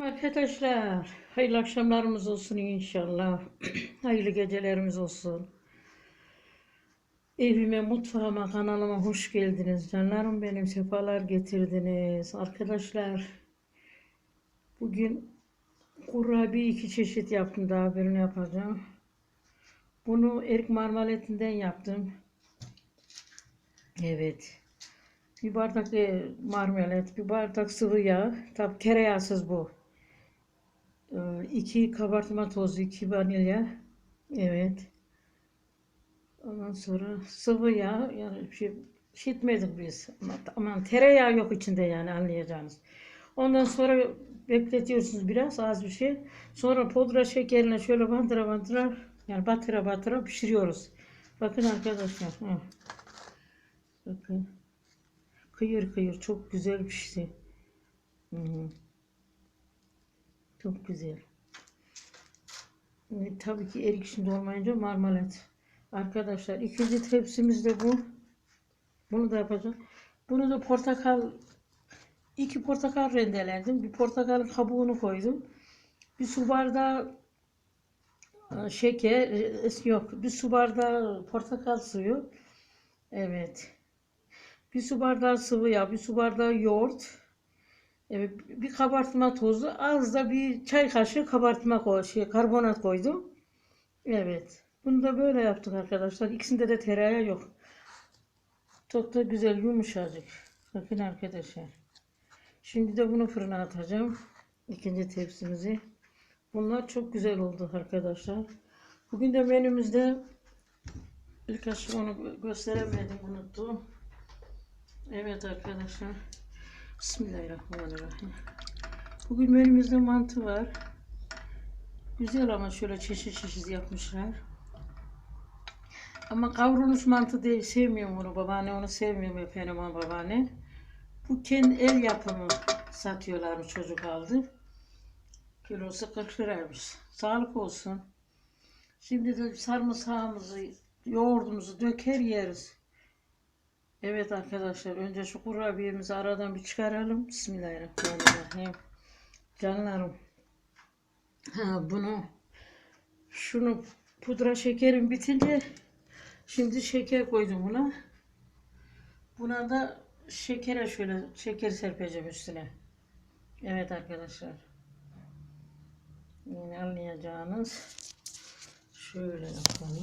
Arkadaşlar, hayırlı akşamlarımız olsun inşallah. hayırlı gecelerimiz olsun. Evime, mutfağıma, kanalıma hoş geldiniz. Canlarım benim, sefalar getirdiniz. Arkadaşlar, bugün kurabiye iki çeşit yaptım. Daha birini yapacağım. Bunu erik marmaletinden yaptım. Evet. Bir bardak e, marmelat, bir bardak sıvı yağ. Tabi tereyağsız bu. Ee, iki kabartma tozu, iki vanilya. Evet. Ondan sonra sıvı yağ. Yani bir şey işitmedik biz. Ama, aman tereyağı yok içinde yani anlayacağınız. Ondan sonra bekletiyorsunuz biraz az bir şey. Sonra pudra şekerine şöyle bandıra bandıra yani batıra batıra pişiriyoruz. Bakın arkadaşlar. Ha. Bakın. Kıyır kıyır çok güzel pişti. Çok güzel. E, tabii ki erik şimdi olmayınca marmelat. Arkadaşlar ikinci tepsimiz de bu. Bunu da yapacağım. Bunu da portakal iki portakal rendeledim. Bir portakalın kabuğunu koydum. Bir su bardağı e, şeker e, yok. Bir su bardağı portakal suyu. Evet. Bir su bardağı sıvı yağ, bir su bardağı yoğurt, evet, bir kabartma tozu, az da bir çay kaşığı kabartma koy, şey, karbonat koydum. Evet. Bunu da böyle yaptık arkadaşlar. İkisinde de tereyağı yok. Çok da güzel yumuşacık. Bakın arkadaşlar. Şimdi de bunu fırına atacağım. İkinci tepsimizi. Bunlar çok güzel oldu arkadaşlar. Bugün de menümüzde aşkı onu gösteremedim unuttum. Evet arkadaşlar. Bismillahirrahmanirrahim. Bugün menümüzde mantı var. Güzel ama şöyle çeşit çeşit yapmışlar. Ama kavrulmuş mantı değil. Sevmiyorum onu babaanne. Onu sevmiyorum efendim babaanne. Bu kendi el yapımı satıyorlarmış çocuk aldı. Kilosu 40 liraymış. Sağlık olsun. Şimdi de sarımsağımızı, yoğurdumuzu döker yeriz. Evet arkadaşlar önce şu kurabiyemizi aradan bir çıkaralım. Bismillahirrahmanirrahim. Canlarım. Ha bunu şunu pudra şekerim bitince şimdi şeker koydum buna. Buna da şekere şöyle şeker serpeceğim üstüne. Evet arkadaşlar. Yine anlayacağınız şöyle yapalım.